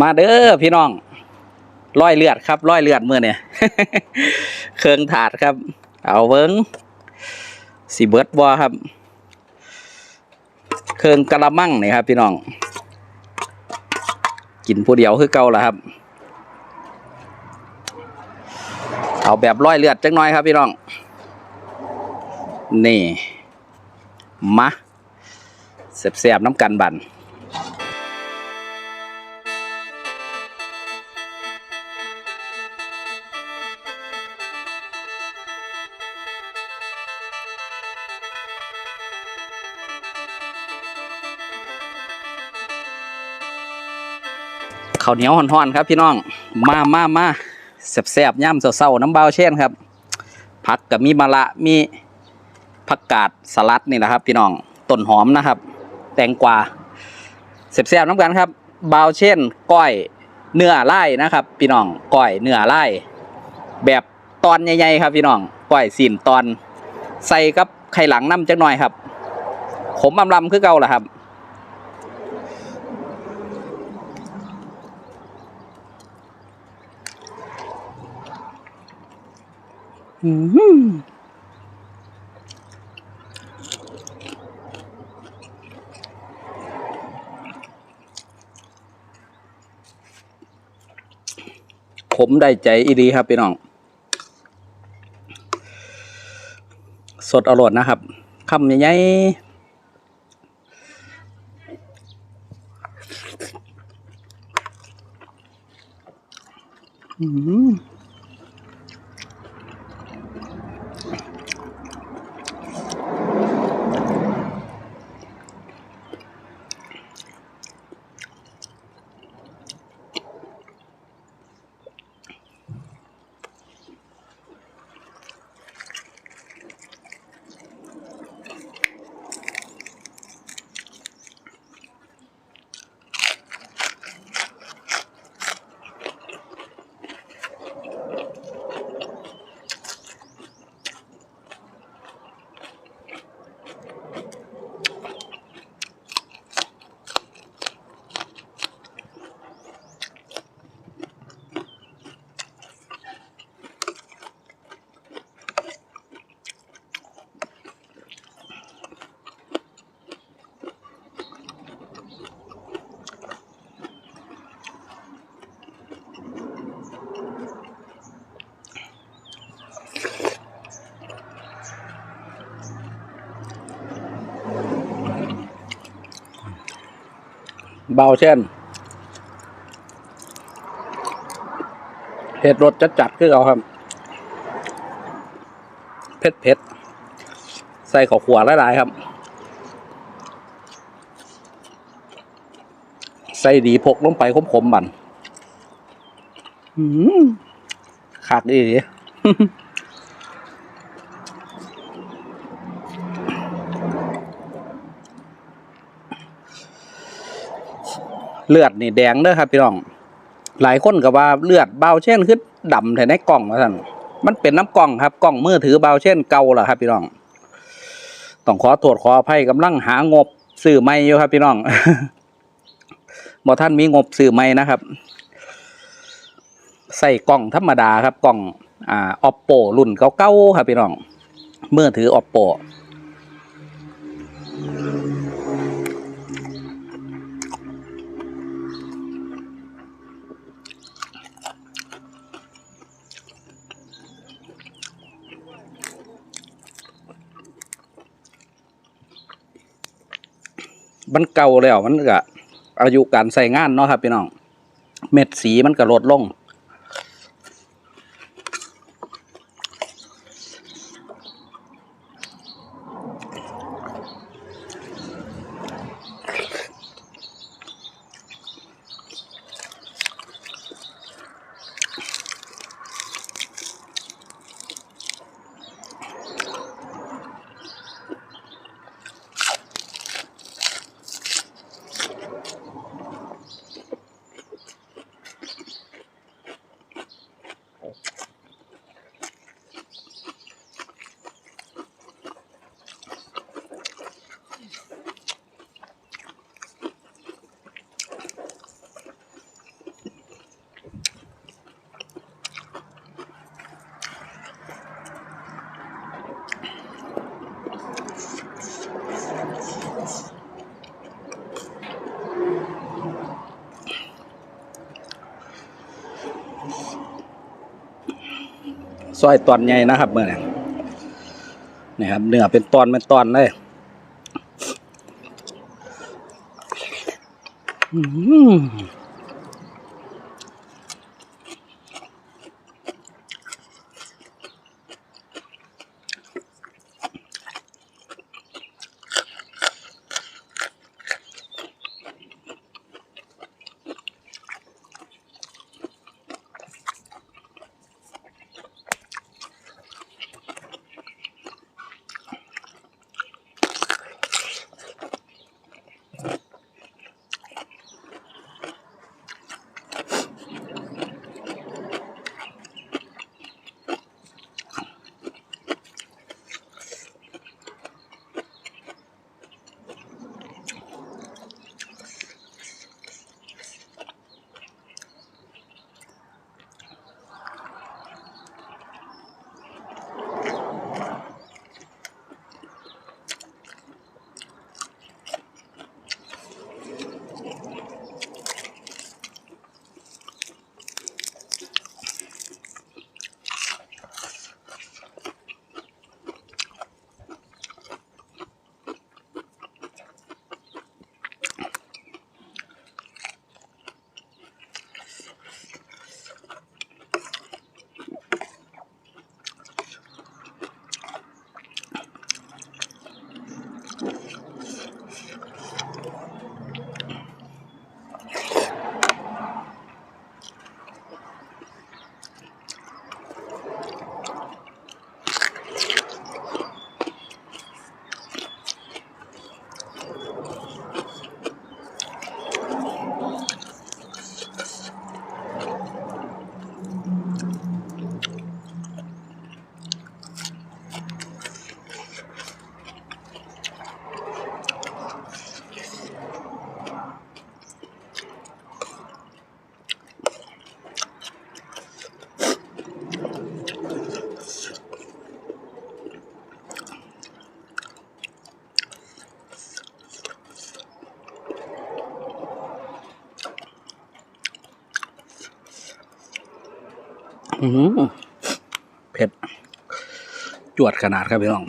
มาเด้อพี่น้องร้อยเลือดครับร้อยเลือดเมื่อเนี่ยเครื่องถาดครับ เอาเบิ้งสีเบิร์ดบอครับ เครื่องกะละมังนี่ครับ พี่น้อง กินผู้เดียวคือเก่าละครับ เอาแบบร้อยเลือดจังน้อยครับ พี่น้อง นี่ มาเสียบๆน้ำกันบัน ข้าวเหนียวห่อนๆครับพี่น้องมามามาแซ่บๆย่ำเศร้าๆน้ำเบาเช่นครับผักกับมีมะละมีผักกาดสลัดนี่แหละครับ พี่น้องต้นหอมนะครับ แตงกวาแซ่บๆน้ำกันครับเบาเช่นก้อยเนื้อไล่นะครับ พี่น้องก้อยเนื้อไล่แบบตอนใหญ่ๆครับ พี่น้องก้อยสินตอน ใส่กับไข่หลังน้ำจักหน่อยครับขมอำลำคือเก่าแหละครับ อืมผมได้ใจอีดีครับ พี่น้อง สดอร่อยนะครับคำใหญ่ๆ เบาเช่นเผ็ดรสจัดจัดคือเอาครับ เผ็ดเผ็ดใส่ข้าวขัวหลายๆครับ ใส่ดีพกลงไปขมๆบันอืมขาดดี เลือดนี่แดงเด้อครับพี่น้อง หลายคนก็ว่าเลือดเบาเช่นคือดำแต่ในกล่องว่าท่านมันเป็นน้ำกล่องครับกล่องมือถือเบาเช่นเก่าล่ะครับพี่น้อง ต้องขอโทษขออภัยกำลังหางบซื้อใหม่อยู่ครับพี่น้องบ่ท่านมีงบซื้อใหม่นะครับ ใส่กล่องธรรมดาครับกล่องอ่า oppo รุ่นเก่าๆครับพี่น้องมือถือ oppo มันเก่าแล้วมันก็อายุการใส่งานเนาะครับพี่น้อง เม็ดสีมันก็ลดลง ซอยตอนใหญ่นะครับเมื่อนี้นี่ครับเนื้อเป็นตอนเป็นตอนเลยอืม เผ็ด จวดขนาดครับพี่น้อง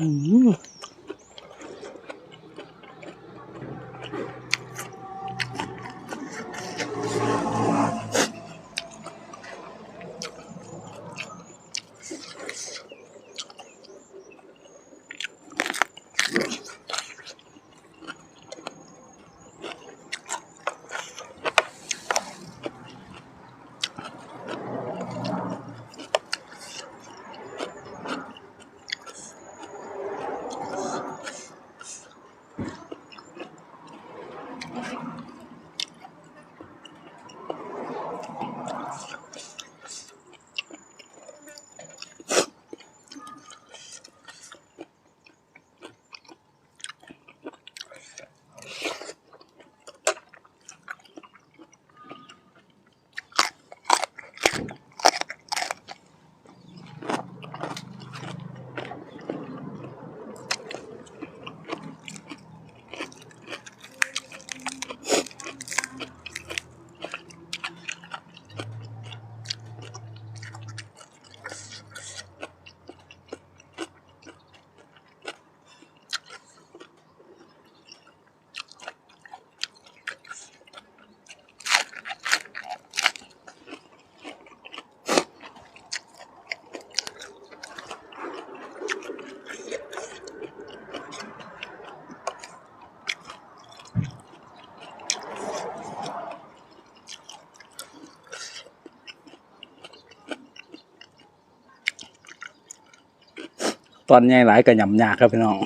อื ตอนใหญ่หลายก็ยำยากครับพี่น้อง